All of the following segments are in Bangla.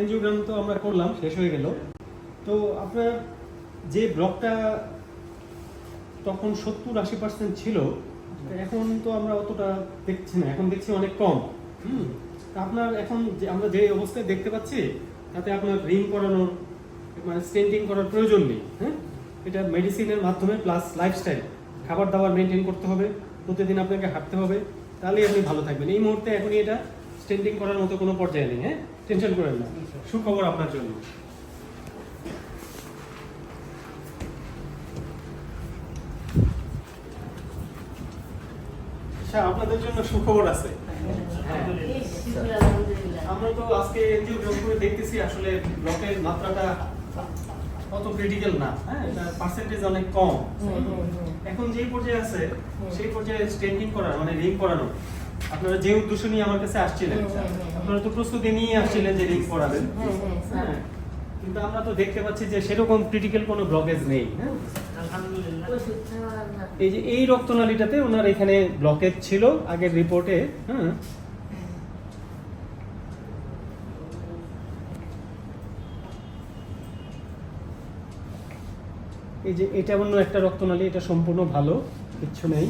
এনজিওগ্রাম তো আমরা করলাম, শেষ হয়ে গেল। তো আপনার যে ব্লকটা তখন সত্তর আশি পার্সেন্ট ছিল এখন তো আমরা অতটা দেখছি না, এখন দেখছি অনেক কম। হুম? আপনার এখন যে আমরা যে অবস্থায় দেখতে পাচ্ছি, তাতে আপনার রিং করানোর মানে স্টেন্টিং করার প্রয়োজন নেই হ্যাঁ? এটা মেডিসিনের মাধ্যমে প্লাস লাইফস্টাইল খাবার দাবার মেনটেন করতে হবে, প্রতিদিন আপনাকে হাঁটতে হবে, তাহলেই আপনি ভালো থাকবেন। এই মুহূর্তে এখনই এটা স্টেন্টিং করার মতো কোনো পর্যায়ে নেই হ্যাঁ? টেনশন করেন না। সুখবর আপনার জন্য। আচ্ছা আপনাদের জন্য সুখবর আছে। আমরা তো আজকে এনজিও গ্রাম করে দেখতেছি আসলে ব্লকের মাত্রাটা অত ক্রিটিক্যাল না হ্যাঁ? পার্সেন্টেজ অনেক কম। এখন যেই পর্যায়ে আছে সেই পর্যায়ে স্টেন্ডিং করার মানে রিং করানো আপনারা যে উদ্দেশ্য নিয়ে আমার কাছে আসছিলেন হুম, হুম, হুম। আপনারা তো প্রস্তুতি নিয়ে আসছিলেন যে রিং করাবেন হ্যাঁ কিন্তু আমরা তো দেখতে পাচ্ছি যে সেরকম ক্রিটিক্যাল কোনো ব্লকেজ নেই হ্যাঁ। এই যে এই রক্তনালীটাতে ওনার এখানে ব্লকেজ ছিল আগের রিপোর্টে হ্যাঁ। এই যে এটা অন্য একটা রক্তনালী এটা সম্পূর্ণ ভালো কিচ্ছু নেই।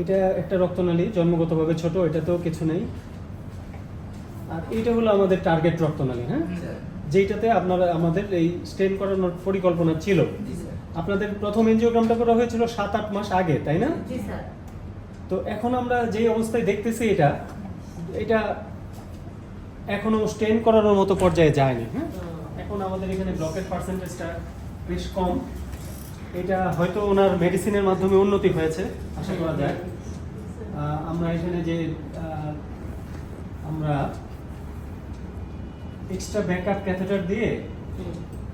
এটা একটা রক্তনালী জন্মগতভাবে ছোট এটাতেও কিছু নেই। আর এইটা হলো আমাদের টার্গেট রক্তনালী হ্যাঁ? যেইটাতে আপনারা আমাদের এই স্টেন করানোর পরিকল্পনা ছিল। আপনাদের প্রথম এনজিওগ্রামটা করা হয়েছিল সাত আট মাস আগে তাই না? তো এখন আমরা যে অবস্থায় দেখতেছি এটা এটা এখনও স্টেন করানোর মতো পর্যায়ে যায়নি হ্যাঁ? এখন আমাদের এখানে ব্লকের পার্সেন্টেজটা বেশ কম। এটা হয়তো ওনার মেডিসিনের মাধ্যমে উন্নতি হয়েছে, আশা করা যায়। আমরা এখানে যে আমরা এক্সট্রা ব্যাকআপ ক্যাথেটার দিয়ে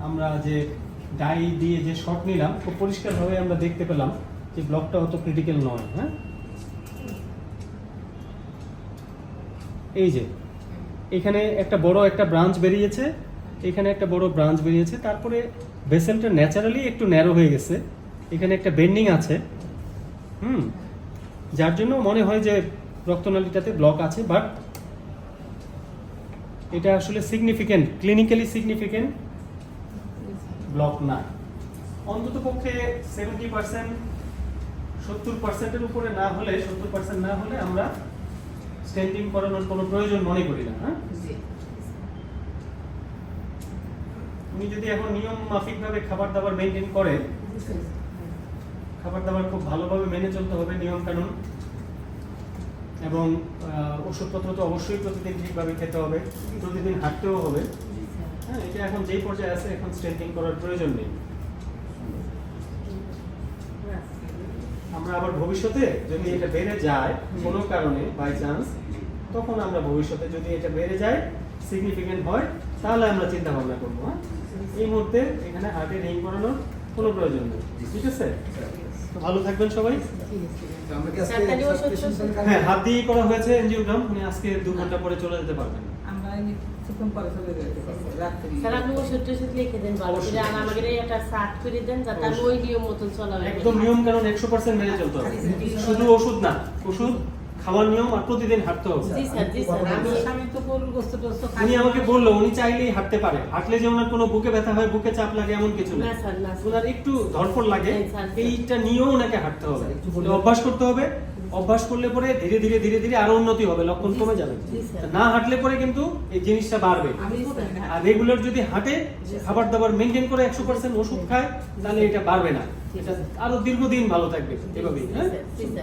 আমরা যে ডাই দিয়ে যে শট নিলাম, খুব পরিষ্কারভাবে আমরা দেখতে পেলাম যে ব্লকটা অত ক্রিটিক্যাল নয় হ্যাঁ? এই যে, এখানে একটা বড় একটা ব্রাঞ্চ বেরিয়েছে। এখানে একটা বড় ব্রাঞ্চ বেরিয়েছে। তারপরে ভেসেলটা ন্যাচারালি একটু ন্যারো হয়ে গেছে। এখানে একটা বেন্ডিং আছে। হুম। যার জন্য মনে হয় যে রক্তনালীটাতে ব্লক আছে, বাট এটা আসলে সিগনিফিকেন্ট, ক্লিনিক্যালি সিগনিফিকেন্ট ব্লক না। অন্তত পক্ষে সেভেন্টি পার্সেন্ট, সত্তর পার্সেন্টের উপরে না হলে, সত্তর পার্সেন্ট না হলে আমরা স্টেন্ডিং করানোর কোনো প্রয়োজন মনে করি না হ্যাঁ? উনি যদি এখন নিয়ম মাফিক ভাবে খাবার দাবার মেনটেন করেন খাবার দাবার খুব ভালোভাবে মেনে চলতে হবে নিয়ম কানুন এবং ওষুধপত্র তো অবশ্যই প্রতিদিন ঠিকভাবে খেতে হবে, প্রতিদিন হাঁটতেও হবে। হ্যাঁ এটা এখন যেই পর্যায়ে আছে, এখন স্ট্রেন্থিং করার প্রয়োজন নেই। আমরা আবার ভবিষ্যতে যদি এটা বেড়ে যায়, কোনো কারণে বাই চান্স তখন আমরা ভবিষ্যতে যদি এটা বেড়ে যায় সিগনিফিকেন্ট হয় তাহলে আমরা চিন্তা ভাবনা করব হ্যাঁ? এই মুহূর্তে এখানে হার্টে রিং করানোর কোনো প্রয়োজন নেই ঠিক আছে? তো ভালো থাকবেন সবাই। হ্যাঁ হাত দিয়েই করা হয়েছে এনজিওগ্রাম উনি আজকে দু ঘণ্টা পরে চলে যেতে পারবেন আমরা কিছুক্ষণ পরে চলে যেতে পারব রাত্রি। স্যার আপনি ওষুধ টষুধ লিখে দেন ভালো করে। আর আমাকে একটা সার্ট করে দেন যাতে আমি ওই নিয়ম মতন একদম নিয়ম কারণ একশো পার্সেন্ট মেনে চলতে হবে। শুধু ওষুধ না ওষুধ খাওয়ার নিয়ম আর প্রতিদিন হাঁটতে হবে উনি আমাকে বলল উনি চাইলেই হাঁটতে পারে। হাঁটলে যে ওনার কোনো বুকে ব্যথা হয় বুকে চাপ লাগে এমন কিছু না। ওনার একটু ধরফর লাগে। হ্যাঁ। এইটা নিয়েও ওনাকে হাঁটতে হবে। অভ্যাস করতে হবে। অভ্যাস করলে পরে ধীরে ধীরে ধীরে ধীরে আরও উন্নতি হবে লক্ষণ কমে যাবে। না হাঁটলে পরে কিন্তু এই জিনিসটা বাড়বে। আর রেগুলার যদি হাঁটে খাবার দাবার মেনটেন করে একশো পার্সেন্ট ওষুধ খায় তাহলে এটা বাড়বে না। এটা আরও দীর্ঘদিন ভালো থাকবে এভাবেই হ্যাঁ?